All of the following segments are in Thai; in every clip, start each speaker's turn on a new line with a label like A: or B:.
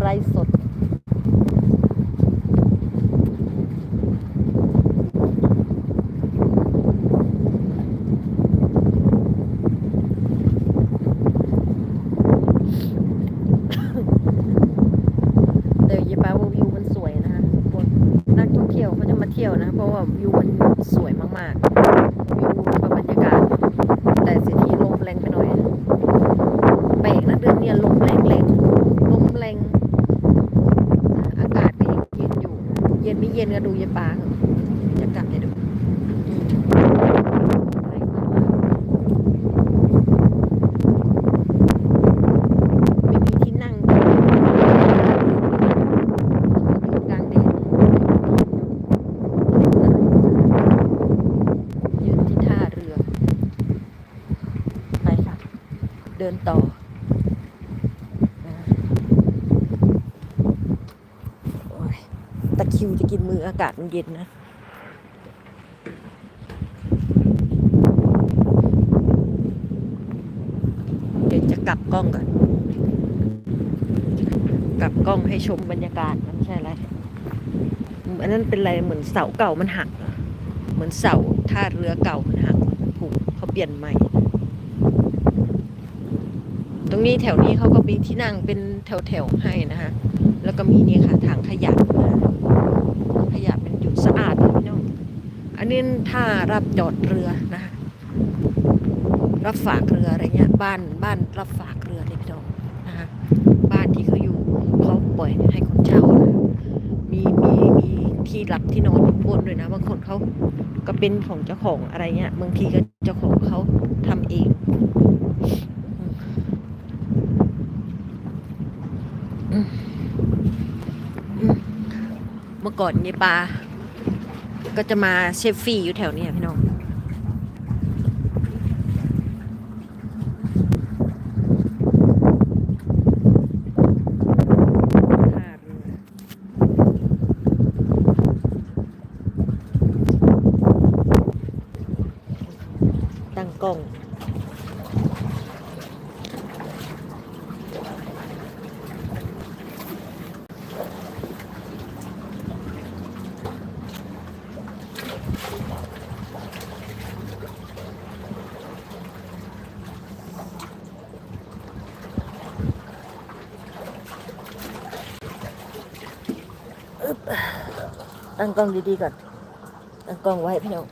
A: ไร้สด เดี๋ยวยีปาว่าวิวมันสวยนะคะพวกนักท่องเที่ยวเขาจะมาเที่ยวนะ เพราะว่าวิวมันสวยมากๆ วิวบรรยากาศ แต่เสียทีลมแรงไปหน่อยนะแปลกนะเดือนเนี้ยลมแรงแรงลมแรงอากาศก็ยังเย็นอ เย็นไม่เย็นก็ดูยีปาเถอะบรรยากลับจะดูไม่มีที่นั่งดูกางแดดยืนที่ท่าเรือไปค่ะเดินต่ออ่าโอ้ยตะ คิวจะกินมืออากาศมันเย็นนะเดี๋ยวจะกลับกล้องก่อน กลับกล้องให้ชมบรรยากาศมันไม่ใช่อะไรอันนั้นเป็นอะไรเหมือนเสาเก่ามันหัก เหมือนเสาท่าเรือเก่ามันหักผูกเขาเปลี่ยนใหม่ ตรงนี้แถวนี้เขาก็มีที่นั่งเป็นแถวๆให้นะคะแล้วก็มีนี่ค่ะทางขยะนะ สะอาดพี่น้องอันนี้ท่ารับจอดเรือนะคะรับฝากเรืออะไรเงี้ยบ้านบ้านรับฝากเรือเนี่ยพี่น้องนะคะบ้านที่เขาอยู่เขาปล่อยให้คนเช่านะมีมีมีที่หลับที่นอนข้างบนด้วยนะบางคนเขาก็เป็นของเจ้าของอะไรเงี้ยบางทีก็เจ้าของเขาทำเองเมื่อก่อนยายปา ก็จะมาเชฟฟี่อยู่แถวนี้พี่น้องตั้งกล้อง ตั้งกล้องดีๆก่อน ตั้งกล้องไว้พี่น้อง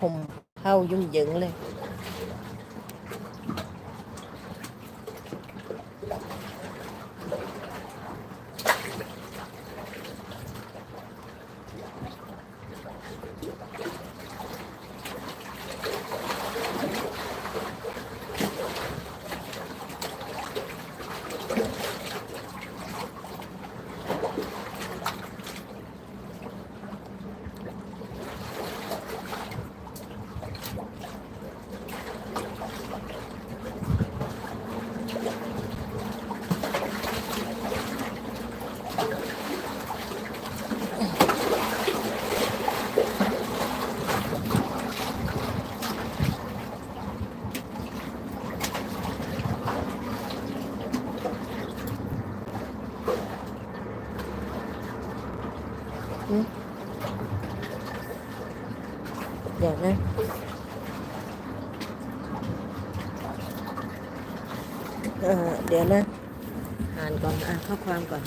A: ผมเข้ายุ่งเหยิงเลย เดี๋ยวนะเออเดี๋ยวนะ อ่านก่อนอ่านข้อความก่อน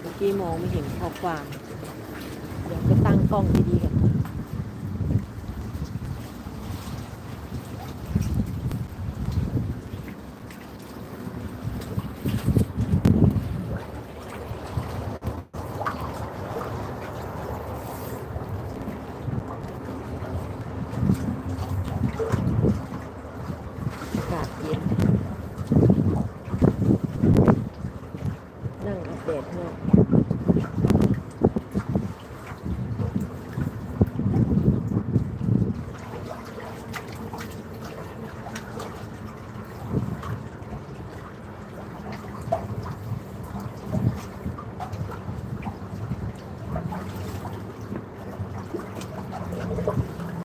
A: เมื่อกี้มองไม่เห็นข้อความ เดี๋ยวไปตั้งกล้องดีๆก่อน